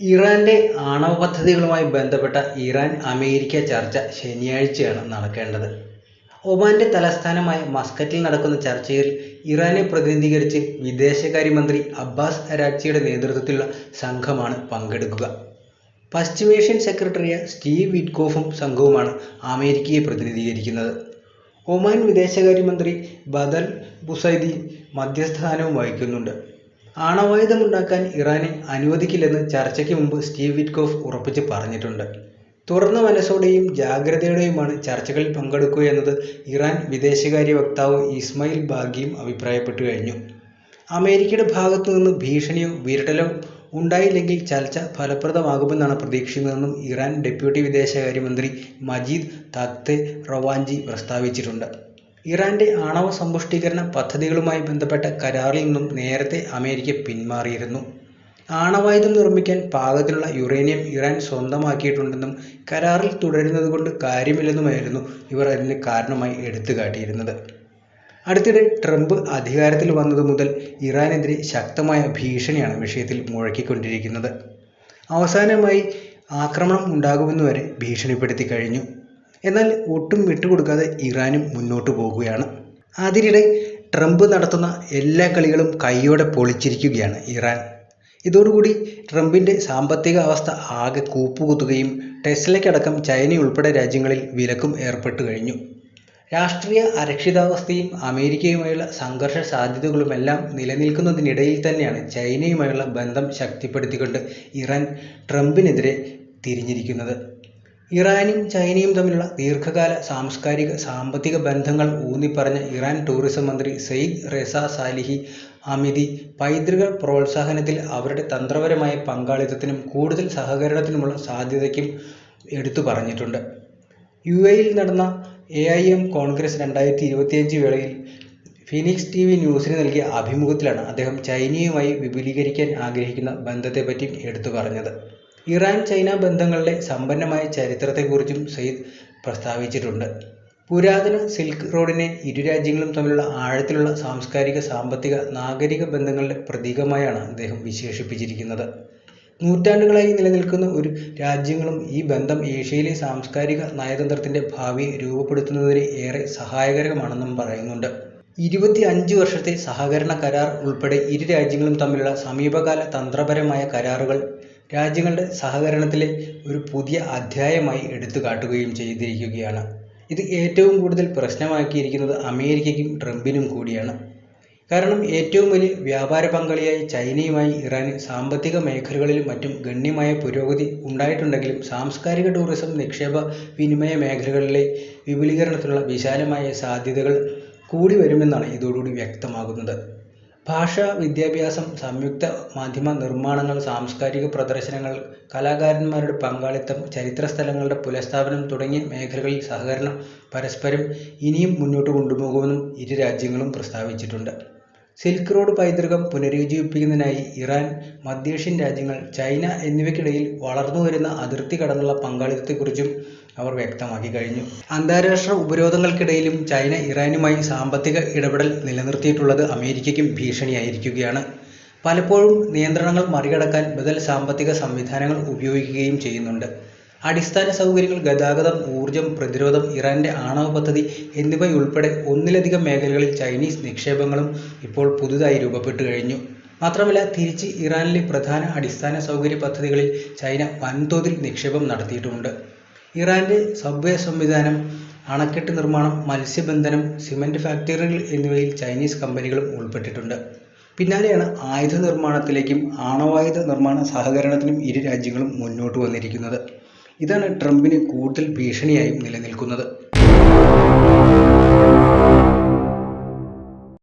ഇറാന്റെ ആണവ പദ്ധതികളുമായി ബന്ധപ്പെട്ട ഇറാൻ അമേരിക്ക ചർച്ച ശനിയാഴ്ചയാണ് നടക്കേണ്ടത്. ഒമാന്റെ തലസ്ഥാനമായ മസ്കറ്റിൽ നടക്കുന്ന ചർച്ചയിൽ ഇറാനെ പ്രതിനിധീകരിച്ച് വിദേശകാര്യമന്ത്രി അബ്ബാസ് അരാഗ്ചിയുടെ നേതൃത്വത്തിലുള്ള സംഘമാണ് പങ്കെടുക്കുക. പശ്ചിമേഷ്യൻ സെക്രട്ടറിയായ സ്റ്റീവ് വിറ്റ്കോഫും സംഘവുമാണ് അമേരിക്കയെ പ്രതിനിധീകരിക്കുന്നത്. ഒമാൻ വിദേശകാര്യമന്ത്രി ബദൽ ബുസൈദി മധ്യസ്ഥാനവും വഹിക്കുന്നുണ്ട്. ആണവായുധമുണ്ടാക്കാൻ ഇറാനെ അനുവദിക്കില്ലെന്ന് ചർച്ചയ്ക്ക് മുമ്പ് സ്റ്റീവ് വിറ്റ്കോഫ് ഉറപ്പിച്ച് പറഞ്ഞിട്ടുണ്ട്. തുറന്ന മനസ്സോടെയും ജാഗ്രതയോടെയുമാണ് ചർച്ചകളിൽ പങ്കെടുക്കുക എന്നത് ഇറാൻ വിദേശകാര്യ വക്താവ് ഇസ്മായിൽ ബാഗിയും അഭിപ്രായപ്പെട്ടു കഴിഞ്ഞു. അമേരിക്കയുടെ ഭാഗത്തു നിന്ന് ഭീഷണിയോ വിരടലോ ഉണ്ടായില്ലെങ്കിൽ ചർച്ച ഫലപ്രദമാകുമെന്നാണ് പ്രതീക്ഷിക്കുന്നതെന്നും ഇറാൻ ഡെപ്യൂട്ടി വിദേശകാര്യമന്ത്രി മജീദ് തത്തെ റവാഞ്ചി പ്രസ്താവിച്ചിട്ടുണ്ട്. ഇറാന്റെ ആണവ സമ്പുഷ്ടീകരണ പദ്ധതികളുമായി ബന്ധപ്പെട്ട കരാറിൽ നിന്നും നേരത്തെ അമേരിക്ക പിന്മാറിയിരുന്നു. ആണവായുധം നിർമ്മിക്കാൻ പാകത്തിനുള്ള യുറേനിയം ഇറാൻ സ്വന്തമാക്കിയിട്ടുണ്ടെന്നും കരാറിൽ തുടരുന്നത് കൊണ്ട് കാര്യമില്ലെന്നുമായിരുന്നു ഇവർ അതിന് കാരണമായി എടുത്തുകാട്ടിയിരുന്നത്. അടുത്തിടെ ട്രംപ് അധികാരത്തിൽ വന്നത് മുതൽ ഇറാനെതിരെ ശക്തമായ ഭീഷണിയാണ് വിഷയത്തിൽ മുഴക്കിക്കൊണ്ടിരിക്കുന്നത്. അവസാനമായി ആക്രമണം ഉണ്ടാകുമെന്ന് വരെ ഭീഷണിപ്പെടുത്തി കഴിഞ്ഞു. എന്നാൽ ഒട്ടും വിട്ടുകൊടുക്കാതെ ഇറാനും മുന്നോട്ട് പോകുകയാണ്. അതിനിടെ ട്രംപ് നടത്തുന്ന എല്ലാ കളികളും കൈയോടെ പൊളിച്ചിരിക്കുകയാണ് ഇറാൻ. ഇതോടുകൂടി ട്രംപിന്റെ സാമ്പത്തിക അവസ്ഥ ആകെ കൂപ്പുകുത്തുകയും ടെസ്ലയ്ക്കടക്കം ചൈനയുൾപ്പെടെ രാജ്യങ്ങളിൽ വിലക്കും ഏർപ്പെട്ടു കഴിഞ്ഞു. രാഷ്ട്രീയ അരക്ഷിതാവസ്ഥയും അമേരിക്കയുമായുള്ള സംഘർഷ സാധ്യതകളുമെല്ലാം നിലനിൽക്കുന്നതിനിടയിൽ തന്നെയാണ് ചൈനയുമായുള്ള ബന്ധം ശക്തിപ്പെടുത്തിക്കൊണ്ട് ഇറാൻ ട്രംപിനെതിരെ തിരിഞ്ഞിരിക്കുന്നത്. ഇറാനും ചൈനയും തമ്മിലുള്ള ദീർഘകാല സാംസ്കാരിക സാമ്പത്തിക ബന്ധങ്ങൾ ഊന്നിപ്പറഞ്ഞ ഇറാൻ ടൂറിസം മന്ത്രി സെയ്ദ് റെസ സാലിഹി അമിതി പൈതൃക പ്രോത്സാഹനത്തിൽ അവരുടെ തന്ത്രപരമായ പങ്കാളിത്തത്തിനും കൂടുതൽ സഹകരണത്തിനുമുള്ള സാധ്യതയ്ക്കും എടുത്തു പറഞ്ഞിട്ടുണ്ട്. യു എയിൽ നടന്ന എ ഐ എം കോൺഗ്രസ് രണ്ടായിരത്തി ഇരുപത്തിയഞ്ച് വേളയിൽ ഫിനിക്സ് ടി വി ന്യൂസിന് നൽകിയ അഭിമുഖത്തിലാണ് അദ്ദേഹം ചൈനയുമായി വിപുലീകരിക്കാൻ ആഗ്രഹിക്കുന്ന ബന്ധത്തെപ്പറ്റി എടുത്തു പറഞ്ഞത്. ഇറാൻ ചൈന ബന്ധങ്ങളുടെ സമ്പന്നമായ ചരിത്രത്തെക്കുറിച്ചും സയ്യിദ് പ്രസ്താവിച്ചിട്ടുണ്ട്. പുരാതന സിൽക്ക് റോഡിനെ ഇരു രാജ്യങ്ങളും തമ്മിലുള്ള ആഴത്തിലുള്ള സാംസ്കാരിക സാമ്പത്തിക നാഗരിക ബന്ധങ്ങളുടെ പ്രതീകമായാണ് അദ്ദേഹം വിശേഷിപ്പിച്ചിരിക്കുന്നത്. നൂറ്റാണ്ടുകളായി നിലനിൽക്കുന്ന ഒരു രാജ്യങ്ങളും ഈ ബന്ധം ഏഷ്യയിലെ സാംസ്കാരിക നയതന്ത്രത്തിന്റെ ഭാവിയെ രൂപപ്പെടുത്തുന്നതിന് ഏറെ സഹായകരമാണെന്നും പറയുന്നുണ്ട്. ഇരുപത്തി അഞ്ച് വർഷത്തെ സഹകരണ കരാർ ഉൾപ്പെടെ ഇരു രാജ്യങ്ങളും തമ്മിലുള്ള സമീപകാല തന്ത്രപരമായ കരാറുകൾ രാജ്യങ്ങളുടെ സഹകരണത്തിലെ ഒരു പുതിയ അധ്യായമായി എടുത്തു കാട്ടുകയും ചെയ്തിരിക്കുകയാണ്. ഇത് ഏറ്റവും കൂടുതൽ പ്രശ്നമാക്കിയിരിക്കുന്നത് അമേരിക്കയ്ക്കും ട്രംപിനും കൂടിയാണ്. കാരണം ഏറ്റവും വലിയ വ്യാപാര പങ്കാളിയായി ചൈനയുമായി ഇറാന് സാമ്പത്തിക മേഖലകളിലും മറ്റും ഗണ്യമായ പുരോഗതി ഉണ്ടായിട്ടുണ്ടെങ്കിലും സാംസ്കാരിക ടൂറിസം നിക്ഷേപ വിനിമയ മേഖലകളിലെ വിപുലീകരണത്തിനുള്ള വിശാലമായ സാധ്യതകൾ കൂടി വരുമെന്നാണ് ഇതോടുകൂടി വ്യക്തമാകുന്നത്. ഭാഷ വിദ്യാഭ്യാസം സംയുക്ത മാധ്യമ നിർമ്മാണങ്ങൾ സാംസ്കാരിക പ്രദർശനങ്ങൾ കലാകാരന്മാരുടെ പങ്കാളിത്തം ചരിത്ര സ്ഥലങ്ങളുടെ പുനഃസ്ഥാപനം തുടങ്ങിയ മേഖലകളിൽ സഹകരണം പരസ്പരം ഇനിയും മുന്നോട്ട് കൊണ്ടുപോകുമെന്നും ഇരു രാജ്യങ്ങളും പ്രസ്താവിച്ചിട്ടുണ്ട്. സിൽക്ക് റോഡ് പൈതൃകം പുനരുജ്ജീവിപ്പിക്കുന്നതിനായി ഇറാൻ മധ്യേഷ്യൻ രാജ്യങ്ങൾ ചൈന എന്നിവയ്ക്കിടയിൽ വളർന്നുവരുന്ന അതിർത്തി കടന്നുള്ള പങ്കാളിത്തത്തെക്കുറിച്ചും അവർ വ്യക്തമാക്കി കഴിഞ്ഞു. അന്താരാഷ്ട്ര ഉപരോധങ്ങൾക്കിടയിലും ചൈന ഇറാനുമായി സാമ്പത്തിക ഇടപെടൽ നിലനിർത്തിയിട്ടുള്ളത് അമേരിക്കയ്ക്കും ഭീഷണിയായിരിക്കുകയാണ്. പലപ്പോഴും നിയന്ത്രണങ്ങൾ മറികടക്കാൻ ബദൽ സാമ്പത്തിക സംവിധാനങ്ങൾ ഉപയോഗിക്കുകയും ചെയ്യുന്നുണ്ട്. അടിസ്ഥാന സൗകര്യങ്ങൾ ഗതാഗതം ഊർജം പ്രതിരോധം ഇറാന്റെ ആണവ പദ്ധതി എന്നിവയുൾപ്പെടെ ഒന്നിലധികം മേഖലകളിൽ ചൈനീസ് നിക്ഷേപങ്ങളും ഇപ്പോൾ പുതുതായി രൂപപ്പെട്ടു കഴിഞ്ഞു. മാത്രമല്ല തിരിച്ച് ഇറാനിലെ പ്രധാന അടിസ്ഥാന സൗകര്യ പദ്ധതികളിൽ ചൈന വൻതോതിൽ നിക്ഷേപം നടത്തിയിട്ടുമുണ്ട് ഇറാന്റെ സബ്വേ സംവിധാനം അണക്കെട്ട് നിർമ്മാണം മത്സ്യബന്ധനം സിമന്റ് ഫാക്ടറികൾ എന്നിവയിൽ ചൈനീസ് കമ്പനികളും ഉൾപ്പെട്ടിട്ടുണ്ട്. പിന്നാലെയാണ് ആയുധ നിർമ്മാണത്തിലേക്കും ആണവായുധ നിർമ്മാണ സഹകരണത്തിനും ഇരു രാജ്യങ്ങളും മുന്നോട്ട് വന്നിരിക്കുന്നത്. ഇതാണ് ട്രംപിന് കൂടുതൽ ഭീഷണിയായും നിലനിൽക്കുന്നത്.